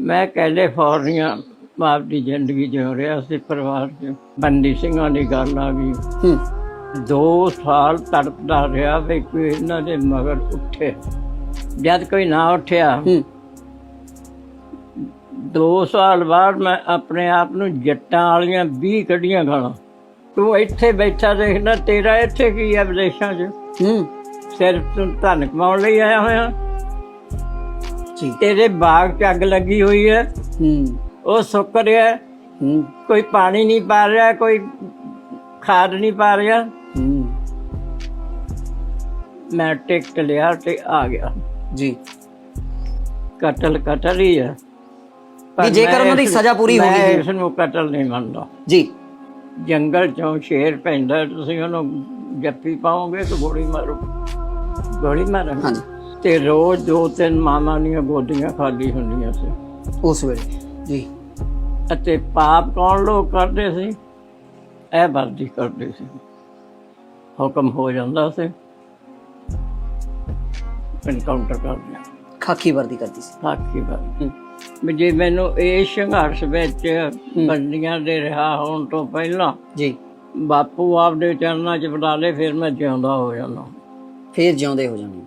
ਮੈਂ ਕੈਲੀਫੋਰਨੀਆ ਆਪਦੀ ਜ਼ਿੰਦਗੀ ਜਿਉ ਰਿਹਾ ਸੀ ਪਰਿਵਾਰ 'ਚ ਬੰਦੀ ਸਿੰਘਾਂ ਦੀ ਗੱਲ ਆ ਗਈ। ਹੂੰ। 2 ਸਾਲ ਤੜਪਦਾ ਰਿਹਾ ਵੀ ਕੋਈ ਇਹਨਾਂ ਦੇ ਮਗਰ ਉੱਠੇ। ਜਦ ਕੋਈ ਨਾ ਉੱਠਿਆ। ਹੂੰ। 2 ਸਾਲ ਬਾਅਦ ਮੈਂ ਆਪਣੇ ਆਪ ਨੂੰ ਜੱਟਾਂ ਵਾਲੀਆਂ 20 ਕੱਢੀਆਂ ਗਾਲਾਂ। ਤੂੰ ਇੱਥੇ ਬੈਠਾ ਦੇਖਦਾ ਤੇਰਾ ਇੱਥੇ ਕੀ ਹੈ ਵਿਦੇਸ਼ਾਂ 'ਚ? ਹੂੰ। ਸਿਰਫ ਤੂੰ ਧਨ ਕਮਾਉਣ ਲਈ ਆਇਆ ਹੋਇਆ। ਜੀ। ਤੇਰੇ ਬਾਗ 'ਚ ਅੱਗ ਲੱਗੀ ਹੋਈ ਹੈ। ਹੂੰ। ਉਹ ਸੁੱਕ ਰਿਹਾ। ਹੈ। ਹੂੰ। ਕੋਈ ਪਾਣੀ ਨਹੀਂ ਪਾ ਰਿਹਾ ਕੋਈ ਖਾਦ ਨਹੀਂ ਪਾ ਰਿਹਾ। ਹੂੰ। ਮੈਂ ਟਿਕਟ ਲਿਆ ਤੇ ਆ ਗਿਆ। ਜੀ। ਕਤਲ ਕਤਲ ਹੀ ਹੈ। ਪਰ ਵੀ ਜੇਕਰ ਮੈਂ ਉਹਨਾਂ ਦੀ ਇਸ- ਸਜ਼ਾ ਪੂਰੀ ਹੋ ਮੈਂ ਗਈ। ਇਸ ਨੂੰ ਕਤਲ ਨਹੀਂ ਮੰਨਦਾ। ਜੀ। ਜੰਗਲ ਚੋਂ ਸ਼ੇਰ ਪੈਂਦਾ ਤੁਸੀਂ ਉਹਨੂੰ ਜੱਫੀ ਪਾਓਗੇ ਤਾਂ ਗੋਲੀ ਮਾਰੋ। ਗੋਲੀ ਮਾਰਾਂਗੇ। ਹਾਂਜੀ। ਤੇ ਰੋਜ਼ ਦੋ ਤਿੰਨ ਮਾਮਾ ਦੀਆਂ ਗੋਦੀਆਂ ਖਾਲੀ ਹੁੰਦੀਆਂ ਸੀ। ਉਸ ਵੇਲੇ ਜੀ। ਅਤੇ ਪਾਪ ਕੌਣ ਲੋਕ ਕਰਦੇ ਸੀ? ਇਹ ਵਰਦੀ ਕਰਦੇ ਸੀ। ਹੁਕਮ ਹੋ ਜਾਂਦਾ ਸੀ। ਐਨਕਾਊਂਟਰ ਕਰ ਦਿਆ ਖਾਕੀ ਵਰਦੀ ਕਰਦੀ ਸੀ। ਸਾਖੀ ਵਰਦੀ। ਵੀ ਜੇ ਮੈਨੂੰ ਇਹ ਸੰਘਰਸ਼ ਵਿੱਚ ਬੰਦੀਆਂ ਦੇ ਰਿਹਾ ਹੋਣ ਤੋਂ ਪਹਿਲਾਂ ਜੀ। ਬਾਪੂ ਆਪਦੇ ਚਰਨਾਂ 'ਚ ਬਣਾ ਲੇ ਫਿਰ ਮੈਂ ਜਿਉਂਦਾ ਹੋ ਜਾਣਾ ਫੇਰ ਜਿਉਂਦੇ ਹੋ ਜਾਣੇ